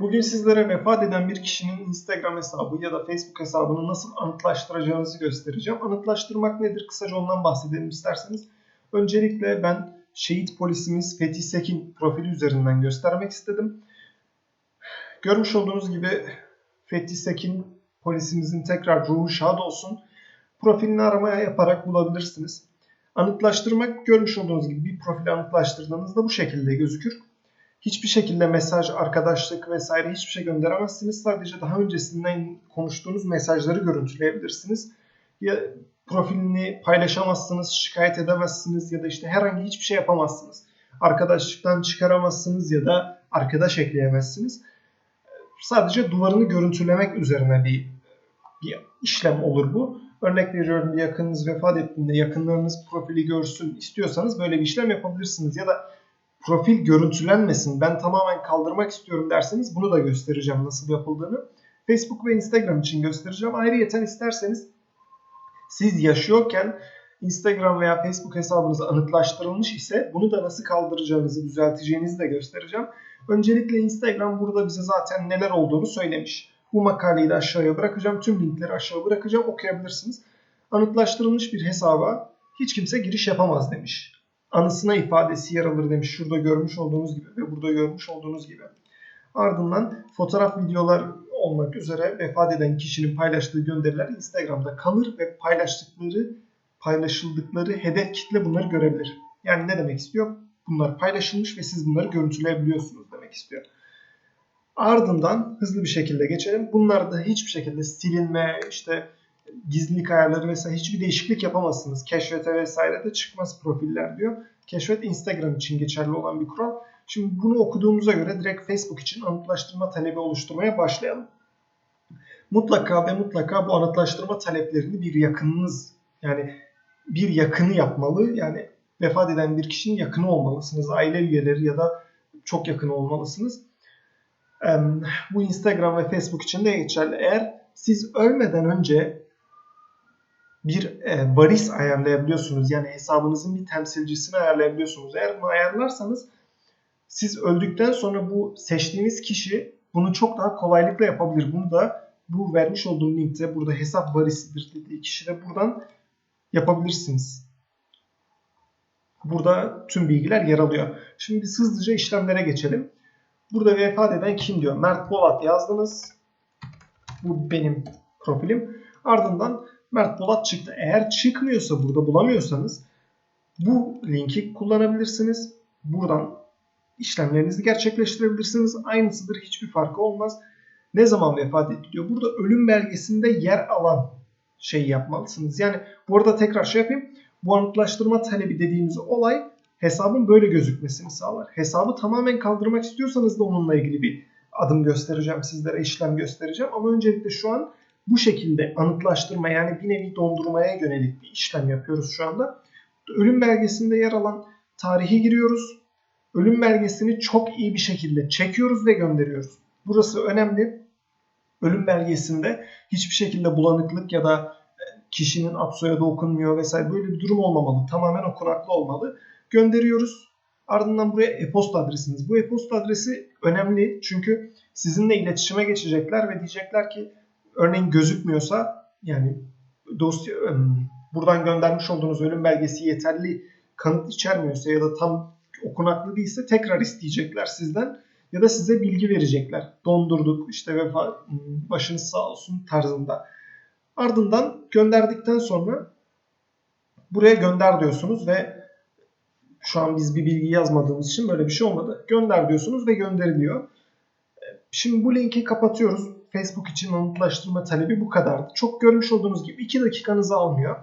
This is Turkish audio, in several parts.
Bugün sizlere vefat eden bir kişinin Instagram hesabı ya da Facebook hesabını nasıl anıtlaştıracağınızı göstereceğim. Anıtlaştırmak nedir? Kısaca ondan bahsedelim isterseniz. Öncelikle ben şehit polisimiz Fethi Sekin profili üzerinden göstermek istedim. Görmüş olduğunuz gibi Fethi Sekin polisimizin tekrar ruhu şad olsun. Profilini aramaya yaparak bulabilirsiniz. Anıtlaştırmak görmüş olduğunuz gibi bir profili anıtlaştırdığınızda bu şekilde gözükür. Hiçbir şekilde mesaj, arkadaşlık vesaire hiçbir şey gönderemezsiniz. Sadece daha öncesinden konuştuğunuz mesajları görüntüleyebilirsiniz. Ya profilini paylaşamazsınız, şikayet edemezsiniz ya da işte herhangi hiçbir şey yapamazsınız. Arkadaşlıktan çıkaramazsınız ya da arkadaş ekleyemezsiniz. Sadece duvarını görüntülemek üzerine bir, bir işlem olur bu. Örnek veriyorum yakınınız vefat ettiğinde yakınlarınız profili görsün istiyorsanız böyle bir işlem yapabilirsiniz. Ya da profil görüntülenmesin ben tamamen kaldırmak istiyorum derseniz bunu da göstereceğim nasıl yapıldığını. Facebook ve Instagram için göstereceğim. Ayrıyeten isterseniz siz yaşıyorken Instagram veya Facebook hesabınız anıtlaştırılmış ise bunu da nasıl kaldıracağınızı, düzelteceğinizi de göstereceğim. Öncelikle Instagram burada bize zaten neler olduğunu söylemiş. Bu makaleyi de aşağıya bırakacağım. Tüm linkleri aşağı bırakacağım. Okuyabilirsiniz. Anıtlaştırılmış bir hesaba hiç kimse giriş yapamaz demiş. Anısına ifadesi yer alır demiş. Şurada görmüş olduğunuz gibi ve burada görmüş olduğunuz gibi. Ardından fotoğraf, videolar olmak üzere vefat eden kişinin paylaştığı gönderiler Instagram'da kalır ve paylaştıkları, paylaşıldıkları hedef kitle bunları görebilir. Yani ne demek istiyor? Bunlar paylaşılmış ve siz bunları görüntüleyebiliyorsunuz demek istiyor. Ardından hızlı bir şekilde geçelim. Bunlarda hiçbir şekilde silinme, işte gizlilik ayarları vesaire hiçbir değişiklik yapamazsınız. Keşfete vesaire de çıkmaz profiller diyor. Keşfet Instagram için geçerli olan bir kural. Şimdi bunu okuduğumuza göre direkt Facebook için anıtlaştırma talebi oluşturmaya başlayalım. Mutlaka ve mutlaka bu anıtlaştırma taleplerini bir yakınınız yani bir yakını yapmalı. Yani vefat eden bir kişinin yakını olmalısınız. Aile üyeleri ya da çok yakın olmalısınız. Bu Instagram ve Facebook için de geçerli. Eğer siz ölmeden önce bir e, varis ayarlayabiliyorsunuz. Yani hesabınızın bir temsilcisini ayarlayabiliyorsunuz. Eğer bunu ayarlarsanız siz öldükten sonra bu seçtiğiniz kişi bunu çok daha kolaylıkla yapabilir. Bunu da bu vermiş olduğum linkte burada hesap varisidir dediği kişi de buradan yapabilirsiniz. Burada tüm bilgiler yer alıyor. Şimdi biz hızlıca işlemlere geçelim. Burada vefat eden kim diyor? Mert Polat yazdınız. Bu benim profilim. Ardından Mert Polat çıktı. Eğer çıkmıyorsa burada bulamıyorsanız bu linki kullanabilirsiniz. Buradan işlemlerinizi gerçekleştirebilirsiniz. Aynısıdır. Hiçbir farkı olmaz. Ne zaman vefat etti diyor. Burada ölüm belgesinde yer alan şey yapmalısınız. Yani bu arada tekrar şey yapayım. Bu anıtlaştırma talebi dediğimiz olay hesabın böyle gözükmesini sağlar. Hesabı tamamen kaldırmak istiyorsanız da onunla ilgili bir adım göstereceğim sizlere, işlem göstereceğim. Ama öncelikle şu an bu şekilde anıtlaştırma yani bir nevi dondurmaya yönelik bir işlem yapıyoruz şu anda. Ölüm belgesinde yer alan tarihi giriyoruz. Ölüm belgesini çok iyi bir şekilde çekiyoruz ve gönderiyoruz. Burası önemli. Ölüm belgesinde hiçbir şekilde bulanıklık ya da kişinin ad soyadı okunmuyor vesaire böyle bir durum olmamalı. Tamamen okunaklı olmalı. Gönderiyoruz. Ardından buraya e-posta adresiniz. Bu e-posta adresi önemli çünkü sizinle iletişime geçecekler ve diyecekler ki örneğin gözükmüyorsa yani dosya buradan göndermiş olduğunuz ölüm belgesi yeterli kanıt içermiyorsa ya da tam okunaklı değilse tekrar isteyecekler sizden ya da size bilgi verecekler. Dondurduk işte ve başınız sağ olsun tarzında. Ardından gönderdikten sonra buraya gönder diyorsunuz ve şu an biz bir bilgi yazmadığımız için böyle bir şey olmadı. Gönder diyorsunuz ve gönderiliyor. Şimdi bu linki kapatıyoruz. Facebook için anıtlaştırma talebi bu kadardı. Çok görmüş olduğunuz gibi 2 dakikanızı almıyor.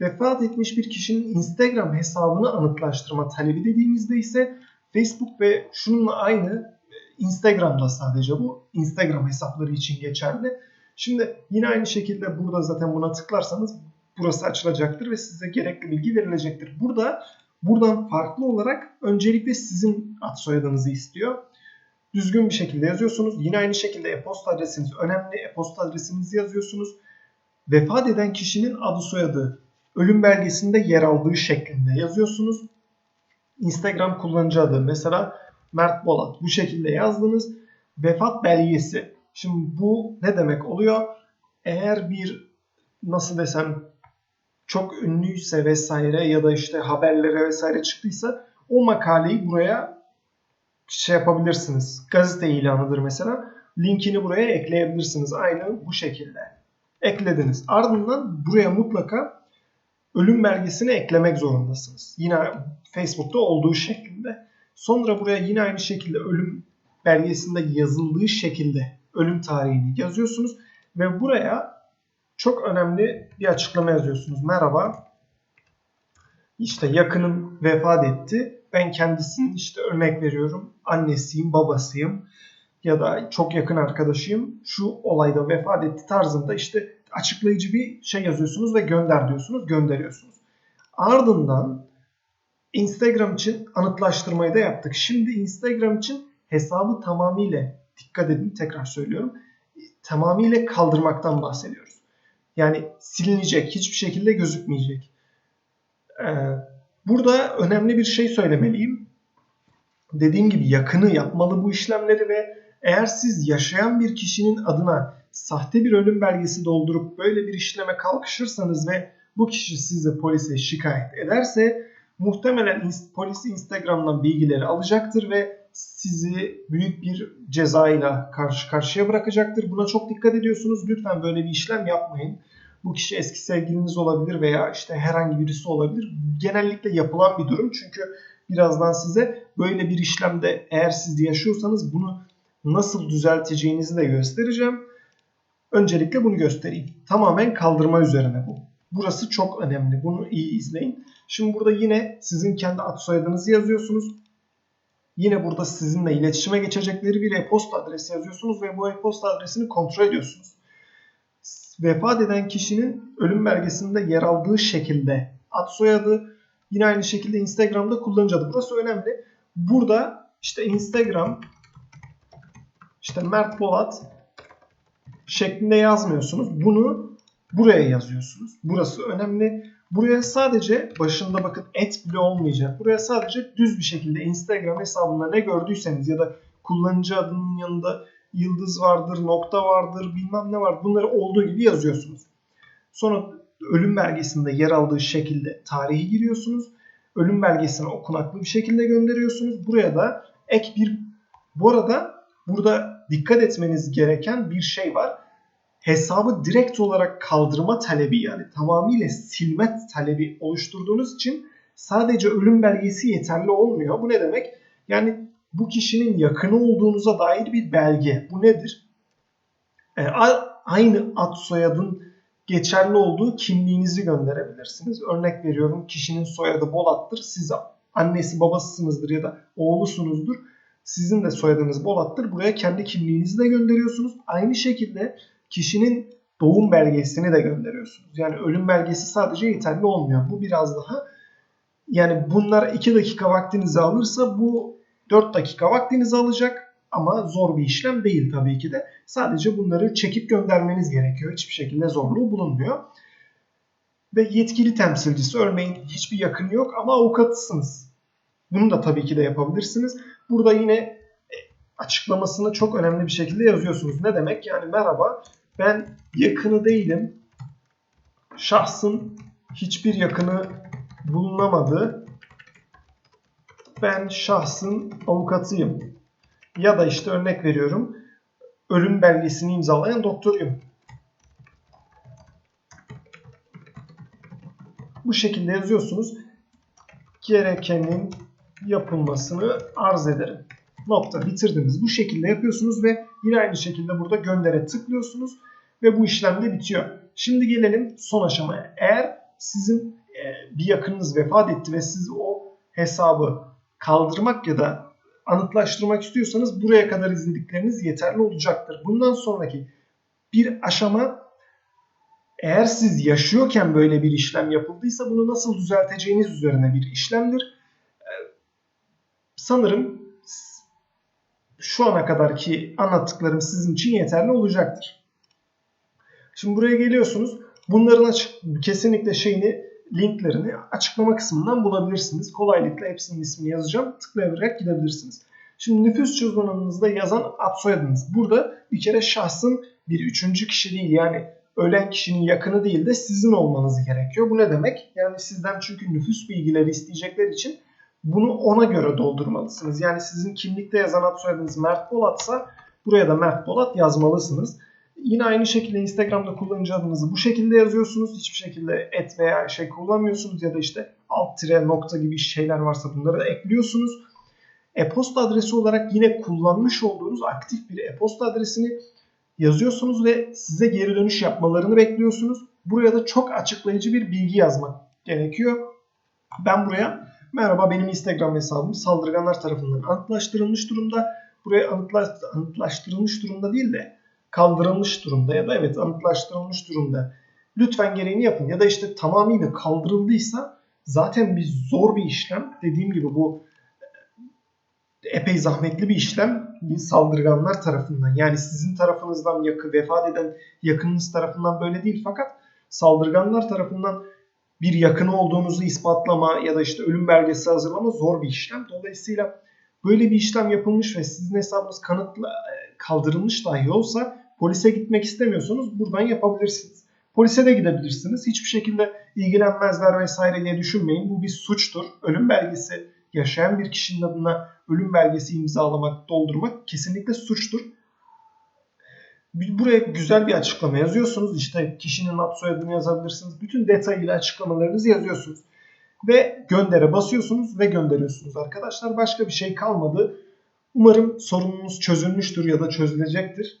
Vefat etmiş bir kişinin Instagram hesabını anıtlaştırma talebi dediğimizde ise Facebook ve şununla aynı Instagram'da sadece bu. Instagram hesapları için geçerli. Şimdi yine aynı şekilde burada zaten buna tıklarsanız burası açılacaktır ve size gerekli bilgi verilecektir. Burada buradan farklı olarak öncelikle sizin ad soyadınızı istiyor düzgün bir şekilde yazıyorsunuz. Yine aynı şekilde e-posta adresiniz önemli. E-posta adresinizi yazıyorsunuz. Vefat eden kişinin adı soyadı ölüm belgesinde yer aldığı şeklinde yazıyorsunuz. Instagram kullanıcı adı mesela Mert Bolat bu şekilde yazdınız vefat belgesi. Şimdi bu ne demek oluyor? Eğer bir nasıl desem çok ünlüyse vesaire ya da işte haberlere vesaire çıktıysa o makaleyi buraya şey yapabilirsiniz. Gazete ilanıdır mesela. Linkini buraya ekleyebilirsiniz. Aynı bu şekilde. Eklediniz. Ardından buraya mutlaka ölüm belgesini eklemek zorundasınız. Yine Facebook'ta olduğu şekilde. Sonra buraya yine aynı şekilde ölüm belgesinde yazıldığı şekilde ölüm tarihini yazıyorsunuz ve buraya çok önemli bir açıklama yazıyorsunuz. Merhaba. İşte yakınım vefat etti. Ben kendisinin işte örnek veriyorum. Annesiyim, babasıyım ya da çok yakın arkadaşıyım. Şu olayda vefat etti tarzında işte açıklayıcı bir şey yazıyorsunuz ve gönder diyorsunuz, gönderiyorsunuz. Ardından Instagram için anıtlaştırmayı da yaptık. Şimdi Instagram için hesabı tamamıyla dikkat edin tekrar söylüyorum. Tamamıyla kaldırmaktan bahsediyoruz. Yani silinecek, hiçbir şekilde gözükmeyecek. Ee, burada önemli bir şey söylemeliyim. Dediğim gibi yakını yapmalı bu işlemleri ve eğer siz yaşayan bir kişinin adına sahte bir ölüm belgesi doldurup böyle bir işleme kalkışırsanız ve bu kişi sizi polise şikayet ederse muhtemelen polis Instagram'dan bilgileri alacaktır ve sizi büyük bir cezayla karşı karşıya bırakacaktır. Buna çok dikkat ediyorsunuz. Lütfen böyle bir işlem yapmayın. Bu kişi eski sevgiliniz olabilir veya işte herhangi birisi olabilir. Genellikle yapılan bir durum çünkü birazdan size böyle bir işlemde eğer siz yaşıyorsanız bunu nasıl düzelteceğinizi de göstereceğim. Öncelikle bunu göstereyim. Tamamen kaldırma üzerine bu. Burası çok önemli. Bunu iyi izleyin. Şimdi burada yine sizin kendi ad soyadınızı yazıyorsunuz. Yine burada sizinle iletişime geçecekleri bir e-posta adresi yazıyorsunuz ve bu e-posta adresini kontrol ediyorsunuz. Vefat eden kişinin ölüm belgesinde yer aldığı şekilde ad soyadı yine aynı şekilde Instagram'da kullanıcı adı. Burası önemli. Burada işte Instagram işte Mert Polat şeklinde yazmıyorsunuz. Bunu buraya yazıyorsunuz. Burası önemli. Buraya sadece başında bakın et bile olmayacak. Buraya sadece düz bir şekilde Instagram hesabında ne gördüyseniz ya da kullanıcı adının yanında yıldız vardır, nokta vardır, bilmem ne var. Bunları olduğu gibi yazıyorsunuz. Sonra ölüm belgesinde yer aldığı şekilde tarihi giriyorsunuz. Ölüm belgesini okunaklı bir şekilde gönderiyorsunuz. Buraya da ek bir bu arada burada dikkat etmeniz gereken bir şey var hesabı direkt olarak kaldırma talebi yani tamamıyla silme talebi oluşturduğunuz için sadece ölüm belgesi yeterli olmuyor. Bu ne demek? Yani bu kişinin yakını olduğunuza dair bir belge. Bu nedir? E, aynı ad soyadın geçerli olduğu kimliğinizi gönderebilirsiniz. Örnek veriyorum kişinin soyadı Bolat'tır. Siz annesi babasısınızdır ya da oğlusunuzdur. Sizin de soyadınız Bolat'tır. Buraya kendi kimliğinizi de gönderiyorsunuz. Aynı şekilde kişinin doğum belgesini de gönderiyorsunuz. Yani ölüm belgesi sadece yeterli olmuyor. Bu biraz daha yani bunlar 2 dakika vaktinizi alırsa bu 4 dakika vaktinizi alacak ama zor bir işlem değil tabii ki de. Sadece bunları çekip göndermeniz gerekiyor. Hiçbir şekilde zorluğu bulunmuyor. Ve yetkili temsilcisi örneğin hiçbir yakını yok ama avukatısınız. Bunu da tabii ki de yapabilirsiniz. Burada yine e, açıklamasını çok önemli bir şekilde yazıyorsunuz. Ne demek? Yani merhaba ben yakını değilim. Şahsın hiçbir yakını bulunamadı. Ben şahsın avukatıyım. Ya da işte örnek veriyorum. Ölüm belgesini imzalayan doktoruyum. Bu şekilde yazıyorsunuz. Gerekenin yapılmasını arz ederim. Nokta bitirdiniz. Bu şekilde yapıyorsunuz ve yine aynı şekilde burada göndere tıklıyorsunuz ve bu işlem de bitiyor. Şimdi gelelim son aşamaya. Eğer sizin e, bir yakınınız vefat etti ve siz o hesabı kaldırmak ya da anıtlaştırmak istiyorsanız buraya kadar izledikleriniz yeterli olacaktır. Bundan sonraki bir aşama eğer siz yaşıyorken böyle bir işlem yapıldıysa bunu nasıl düzelteceğiniz üzerine bir işlemdir. E, sanırım şu ana kadarki anlattıklarım sizin için yeterli olacaktır. Şimdi buraya geliyorsunuz. Bunların açık, kesinlikle şeyini linklerini açıklama kısmından bulabilirsiniz. Kolaylıkla hepsinin ismini yazacağım. Tıklayarak gidebilirsiniz. Şimdi nüfus cüzdanınızda yazan ad soyadınız. Burada bir kere şahsın bir üçüncü kişi değil yani ölen kişinin yakını değil de sizin olmanız gerekiyor. Bu ne demek? Yani sizden çünkü nüfus bilgileri isteyecekler için bunu ona göre doldurmalısınız. Yani sizin kimlikte yazan ad soyadınız Mert Polat'sa buraya da Mert Polat yazmalısınız. Yine aynı şekilde Instagram'da kullanıcı adınızı bu şekilde yazıyorsunuz. Hiçbir şekilde et veya şey kullanmıyorsunuz ya da işte alt tire nokta gibi şeyler varsa bunları da ekliyorsunuz. E-posta adresi olarak yine kullanmış olduğunuz aktif bir e-posta adresini yazıyorsunuz ve size geri dönüş yapmalarını bekliyorsunuz. Buraya da çok açıklayıcı bir bilgi yazmak gerekiyor. Ben buraya merhaba benim Instagram hesabım saldırganlar tarafından anıtlaştırılmış durumda. Buraya anıtlaş, anıtlaştırılmış durumda değil de kaldırılmış durumda ya da evet anıtlaştırılmış durumda. Lütfen gereğini yapın ya da işte tamamıyla kaldırıldıysa zaten bir zor bir işlem. Dediğim gibi bu epey zahmetli bir işlem saldırganlar tarafından. Yani sizin tarafınızdan yakı vefat eden yakınınız tarafından böyle değil fakat saldırganlar tarafından bir yakın olduğunuzu ispatlama ya da işte ölüm belgesi hazırlama zor bir işlem. Dolayısıyla böyle bir işlem yapılmış ve sizin hesabınız kanıtla kaldırılmış dahi olsa polise gitmek istemiyorsanız buradan yapabilirsiniz. Polise de gidebilirsiniz. Hiçbir şekilde ilgilenmezler vesaire diye düşünmeyin. Bu bir suçtur. Ölüm belgesi yaşayan bir kişinin adına ölüm belgesi imzalamak, doldurmak kesinlikle suçtur. Buraya güzel bir açıklama yazıyorsunuz. İşte kişinin ad soyadını yazabilirsiniz. Bütün detayıyla açıklamalarınızı yazıyorsunuz. Ve göndere basıyorsunuz ve gönderiyorsunuz arkadaşlar. Başka bir şey kalmadı. Umarım sorununuz çözülmüştür ya da çözülecektir.